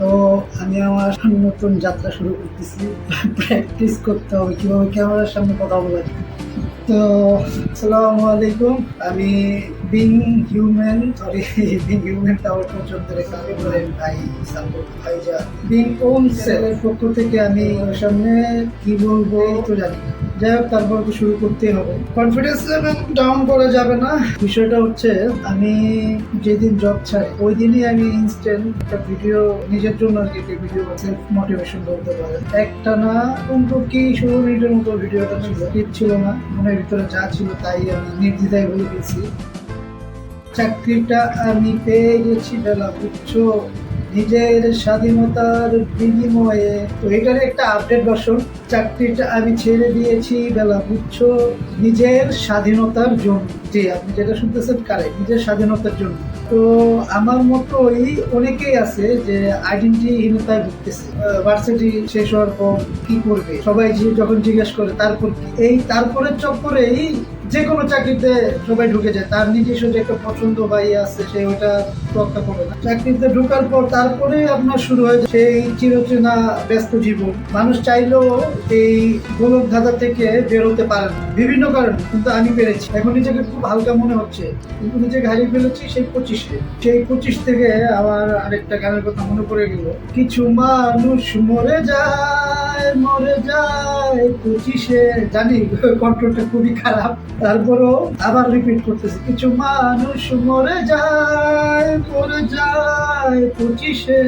তো আমি আমার নতুন যাত্রা শুরু করতেছি প্র্যাকটিস করতে হবে, কীভাবে ক্যামেরার সামনে কথা বলা। তো, আসসালামু আলাইকুম আমি being human sorry being human tower পর্যন্ত রেখা বলেন ভাই ভাই যা বিং ওম সেলের পক্ষ থেকে আমি সামনে কি বলব তো জানি না। যাই হোক, তারপর তো শুরু করতেই হবে। কনফিডেন্স ডাউন করা যাবে না। বিষয়টা হচ্ছে, আমি যেদিন জব ছাড়ি, ওই দিনই আমি ইনস্ট্যান্ট একটা ভিডিও নিজের জন্য আর কি ভিডিও সেলফ মোটিভেশন বলতে পারেন। একটা না কিন্তু কি ষোলো মিনিটের মতো ভিডিওটা ছিল ছিল না, মনের ভিতরে যা ছিল তাই আমি নির্দ্বিধায় বলে গেছি চাকরিটা আমি পেয়ে গেছি বেলা বুঝছ নিজের স্বাধীনতার বিনিময়ে। তো এটার একটা আপডেট ভার্সন চাকরিটা আমি ছেড়ে দিয়েছি বেলা বুঝছ নিজের স্বাধীনতার জন্য জি আপনি যেটা শুনতেছেন কারে নিজের স্বাধীনতার জন্য। তো আমার মতোই অনেকেই আছে যে আইডেন্টিহীনতায় ভুগতেছে। ভার্সিটি শেষ হওয়ার পর কি করবে? সবাই যখন জিজ্ঞেস করে, তারপর এই তারপরের চক্করেই যে কোনো চাকরিতে সবাই ঢুকে যায়, তার নিজস্ব যে একটা পছন্দ বা ইয়ে আছে, সে ওটা রক্ষা করে না। চাকরিতে ঢোকার পর তারপরে আপনার শুরু হয় সেই চিরচেনা ব্যস্ত জীবন। মানুষ চাইলেও এই গোলক ধাঁধা থেকে বেরোতে পারে না, বিভিন্ন কারণে, কিন্তু আমি পেরেছি। এখন নিজেকে খুব হালকা মনে হচ্ছে, কিন্তু নিজেকে হারিয়ে ফেলেছি সেই পঁচিশে। সেই পঁচিশ থেকে আবার আরেকটা গানের কথা মনে পড়ে গেল, কিছু মানুষ মরে যায় মরে যায় পঁচিশে। জানি কন্ট্রোলটা খুবই খারাপ। তারপরও আবার রিপিট করতেছি, কিছু মানুষ মরে যায় মরে যায় পঁচিশে,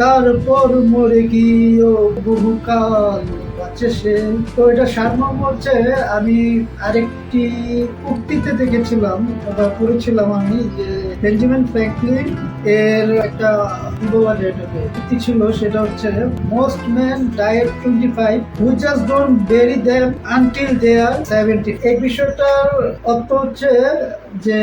তারপর মরে গিয়েও বহুকাল বাঁচে সে, তো এটা সারমর্ম হচ্ছে আমি আরেকটি উক্তিতে দেখেছিলাম বা পড়েছিলাম আমি যে বেঞ্জামিন ফ্র্যাঙ্কলিন এর একটা কি এটাকে উক্তি ছিল, সেটা হচ্ছে most man die at twenty five who just don't bury them until they are seventy এই বিষয়টার অর্থ হচ্ছে যে